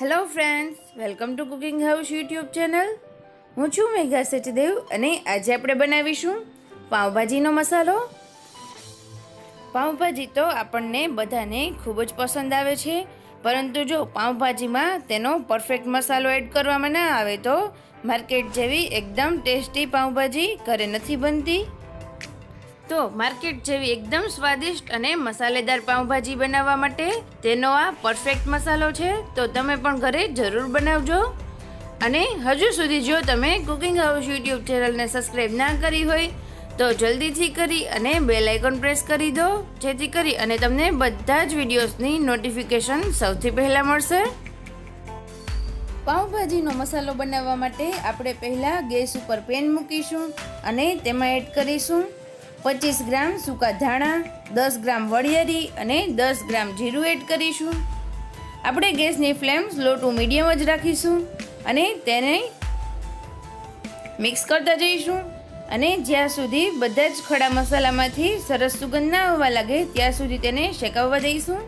Hello friends welcome to cooking house YouTube channel હું છું મેઘા સચદેવ અને આજે આપણે બનાવીશું પાઉંભાજીનો મસાલો. પાઉંભાજી તો આપણને બધાને ખૂબ જ પસંદ આવે છે, પરંતુ જો પાઉંભાજીમાં તેનો પરફેક્ટ મસાલો એડ કરવામાં ના આવે તો માર્કેટ જેવી એકદમ ટેસ્ટી પાઉંભાજી ઘરે નથી બનતી. તો માર્કેટ જેવી એકદમ સ્વાદિષ્ટ અને મસાલેદાર પાઉંભાજી બનાવવા માટે તેનો આ પરફેક્ટ મસાલો છે. તો તમે પણ ઘરે જરૂર બનાવજો. અને હજુ સુધી જો તમે કુકિંગ હાઉસ યુટ્યુબ ચેનલને સબસ્ક્રાઈબ ના કરી હોય, તો જલ્દીથી કરી અને બેલ આઇકોન પ્રેસ કરી દો. જેથી કરી અને તમને બધા જ વિડીયોઝની નોટિફિકેશન સૌથી પહેલાં મળશે. પાઉંભાજીનો મસાલો બનાવવા માટે આપણે પહેલાં ગેસ ઉપર પેન મૂકીશું અને તેમાં એડ કરીશું. પચીસ ગ્રામ સૂકા ધાણા, દસ ગ્રામ વરિયાળી અને દસ ગ્રામ જીરું એડ કરીશું. આપણે ગેસની ફ્લેમ સ્લો ટુ મીડિયમ જ રાખીશું અને તેને મિક્સ કરતા જઈશું. અને જ્યાં સુધી બધા જ ખડા મસાલામાંથી સરસ સુગંધ ના આવવા લાગે, ત્યાં સુધી તેને શેકાવવા દઈશું.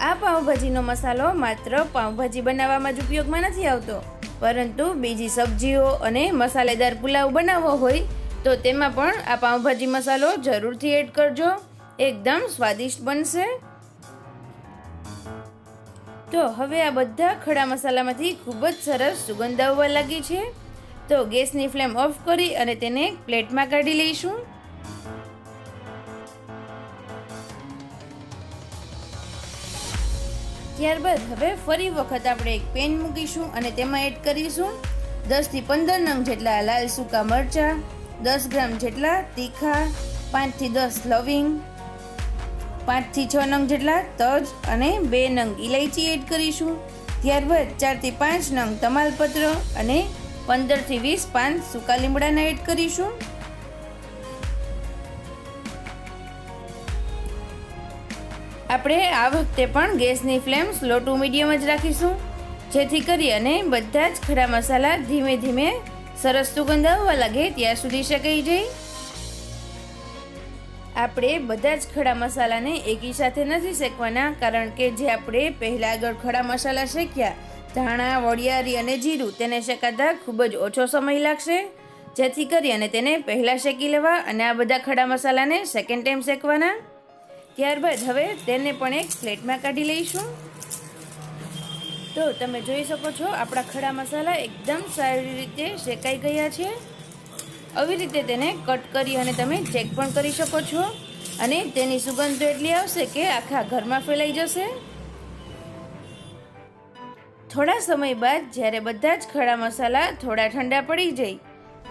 આ પાઉંભાજીનો મસાલો માત્ર પાઉંભાજી બનાવવામાં જ ઉપયોગમાં નથી આવતો. પરંતુ બીજી સબ્જીઓ અને મસાલેદાર પુલાવ બનાવવો હોય તો તેમાં પણ આ પાઉંભાજી મસાલો જરૂરથી એડ કરજો. એકદમ સ્વાદિષ્ટ બનશે. તો હવે આ બધા ખડા મસાલામાંથી ખૂબ જ સરસ સુગંધ આવવા લાગી છે. તો ગેસની ફ્લેમ ઓફ કરી અને તેને પ્લેટમાં કાઢી લઈશું. ત્યારબાદ હવે ફરી વખત આપણે એક પેન મૂકીશું અને તેમાં એડ કરીશું દસથી પંદર નંગ જેટલા લાલ સૂકા મરચાં, દસ ગ્રામ જેટલા તીખા પાંચથી દસ લવિંગ પાંચથી છ નંગ જેટલા તજ અને બે નંગ ઇલાયચી એડ કરીશું. ત્યારબાદ ચારથી પાંચ નંગ તમાલપત્ર અને પંદરથી વીસ પાન સૂકા લીમડાના એડ કરીશું. આપણે આ વખતે પણ ગેસની ફ્લેમ સ્લો ટુ મીડિયમ જ રાખીશું. જેથી કરી અને બધા જ ખડા મસાલા ધીમે ધીમે સરસ સુગંધ આવવા લાગે ત્યાં સુધી શેકાઈ જાય. આપણે બધા જ ખડા મસાલાને એકી સાથે નથી શેકવાના, કારણ કે જે આપણે પહેલાં આગળ ખડા મસાલા શેક્યા, ધાણા વડિયારી અને જીરું, તેને શેકાતા ખૂબ જ ઓછો સમય લાગશે. જેથી કરી અને તેને પહેલાં શેકી લેવા અને આ બધા ખડા મસાલાને સેકન્ડ ટાઈમ શેકવાના. ત્યારબાદ હવે તેને પણ એક પ્લેટમાં કાઢી લઈશું. તો તમે જોઈ શકો છો, આપણા ખડા મસાલા એકદમ સારી રીતે શેકાઈ ગયા છે. આવી રીતે તેને કટ કરી અને તમે ચેક પણ કરી શકો છો. અને તેની સુગંધ એટલી આવશે કે આખા ઘરમાં ફેલાઈ જશે. થોડા સમય બાદ જ્યારે બધા જ ખડા મસાલા થોડા ઠંડા પડી જાય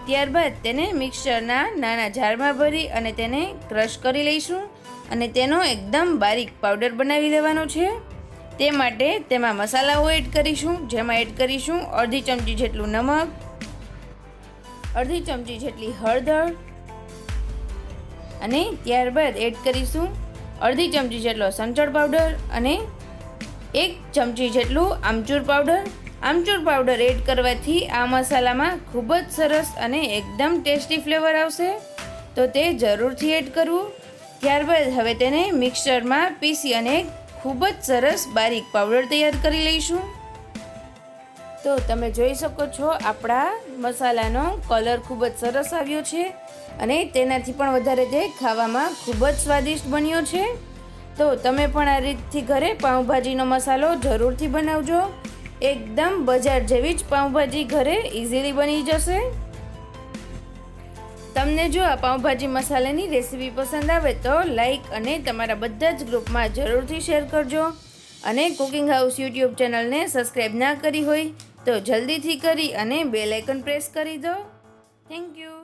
ત્યારબાદ તેને મિક્સરના નાના જારમાં ભરી અને તેને ક્રશ કરી લઈશું અને તેનો એકદમ બારીક પાવડર બનાવી લેવાનો છે. તે માટે તેમાં મસાલાઓ એડ કરીશું, જેમાં એડ કરીશું અડધી ચમચી જેટલું નમક, અડધી ચમચી જેટલી હળદર અને ત્યારબાદ એડ કરીશું અડધી ચમચી જેટલો સંચળ પાવડર અને એક ચમચી જેટલું amchur powder. Amchur powder add કરવાથી આ મસાલામાં ખૂબ જ સરસ અને એકદમ ટેસ્ટી ફ્લેવર આવશે. તો તે જરૂરથી એડ કરવું. ત્યારબાદ હવે તેને મિક્સરમાં પીસી અને ખૂબ જ સરસ બારીક પાવડર તૈયાર કરી લઈશું. તો તમે જોઈ શકો છો આપણા મસાલાનો કલર ખૂબ જ સરસ આવ્યો છે અને તેનાથી પણ વધારે તે ખાવામાં ખૂબ જ સ્વાદિષ્ટ બન્યો છે. તો તમે પણ આ રીતથી ઘરે પાઉંભાજીનો મસાલો જરૂરથી બનાવજો. એકદમ બજાર જેવી જ પાઉંભાજી ઘરે ઇઝીલી બની જશે. તમને જો આ પાઉંભાજી મસાલાની રેસીપી પસંદ આવે તો લાઈક અને તમારા બધા જ ગ્રુપમાં જરૂરથી શેર કરજો. અને કુકિંગ હાઉસ યુટ્યુબ ચેનલને સબસ્ક્રાઈબ ના કરી હોય તો જલ્દીથી કરી અને બેલ આઇકન પ્રેસ કરી દો. Thank you